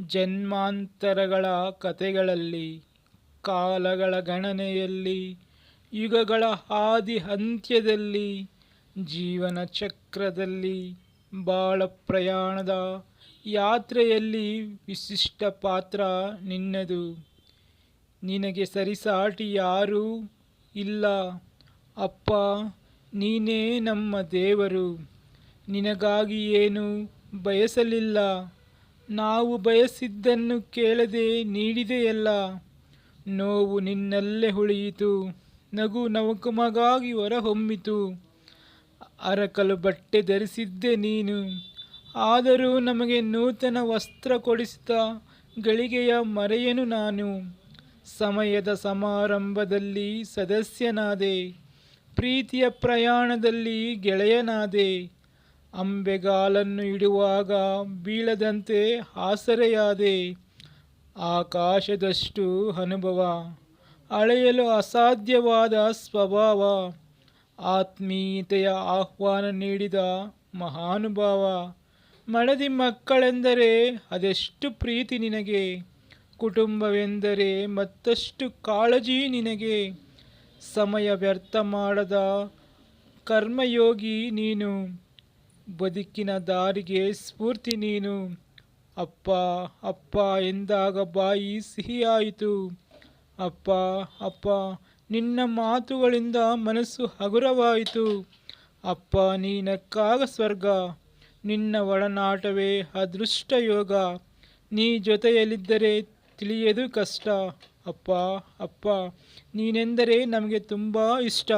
ಜನ್ಮಾಂತರಗಳ ಕಥೆಗಳಲ್ಲಿ, ಕಾಲಗಳ ಗಣನೆಯಲ್ಲಿ, ಯುಗಗಳ ಹಾದಿ ಅಂತ್ಯದಲ್ಲಿ, ಜೀವನ ಚಕ್ರದಲ್ಲಿ, ಬಾಳ ಪ್ರಯಾಣದ ಯಾತ್ರೆಯಲ್ಲಿ ವಿಶಿಷ್ಟ ಪಾತ್ರ ನಿನ್ನದು. ನಿನಗೆ ಸರಿಸಾಟಿ ಯಾರೂ ಇಲ್ಲ. ಅಪ್ಪ, ನೀನೇ ನಮ್ಮ ದೇವರು. ನಿನಗಾಗಿ ಏನು ಬಯಸಲಿಲ್ಲ. ನಾವು ಬಯಸಿದ್ದನ್ನು ಕೇಳದೆ ನೀಡಿದೆಯಲ್ಲ. ನೋವು ನಿನ್ನಲ್ಲೇ ಉಳಿಯಿತು. ನಗು ನವಕುಮಗಾಗಿ ಹೊರಹೊಮ್ಮಿತು. ಅರಕಲು ಬಟ್ಟೆ ಧರಿಸಿದ್ದೆ ನೀನು. ಆದರೂ ನಮಗೆ ನೂತನ ವಸ್ತ್ರ ಕೊಡಿಸಿದ ಗಳಿಗೆಯ ಮರೆಯನು ನಾನು. ಸಮಯದ ಸಮಾರಂಭದಲ್ಲಿ ಸದಸ್ಯನಾದೆ. ಪ್ರೀತಿಯ ಪ್ರಯಾಣದಲ್ಲಿ ಗೆಳೆಯನಾದೆ. ಅಂಬೆಗಾಲನ್ನು ಇಡುವಾಗ ಬೀಳದಂತೆ ಆಸರೆಯಾದೆ ಆಕಾಶದಷ್ಟು ಅನುಭವ, ಅಳೆಯಲು ಅಸಾಧ್ಯವಾದ ಸ್ವಭಾವ, ಆತ್ಮೀಯತೆಯ ಆಹ್ವಾನ ನೀಡಿದ ಮಹಾನುಭಾವ. ಮಡದಿ ಮಕ್ಕಳೆಂದರೆ ಅದೆಷ್ಟು ಪ್ರೀತಿ ನಿನಗೆ? ಕುಟುಂಬವೆಂದರೆ ಮತ್ತಷ್ಟು ಕಾಳಜಿ ನಿನಗೆ? ಸಮಯ ವ್ಯರ್ಥ ಮಾಡದ ಕರ್ಮಯೋಗಿ ನೀನು ಬದುಕಿನ ದಾರಿಗೆ ಸ್ಫೂರ್ತಿ ನೀನು. ಅಪ್ಪ ಅಪ್ಪ ಎಂದಾಗ ಬಾಯಿ ಸಿಹಿಯಾಯಿತು. ಅಪ್ಪ ಅಪ್ಪ, ನಿನ್ನ ಮಾತುಗಳಿಂದ ಮನಸ್ಸು ಹಗುರವಾಯಿತು. ಅಪ್ಪ, ನೀನಕ್ಕಾಗ ಸ್ವರ್ಗ. ನಿನ್ನ ಒಡನಾಟವೇ ಅದೃಷ್ಟ ಯೋಗ ನೀ ಜೊತೆಯಲ್ಲಿದ್ದರೆ ತಿಳಿಯದು ಕಷ್ಟ. ಅಪ್ಪ ಅಪ್ಪ, ನೀನೆಂದರೆ ನಮಗೆ ತುಂಬ ಇಷ್ಟ.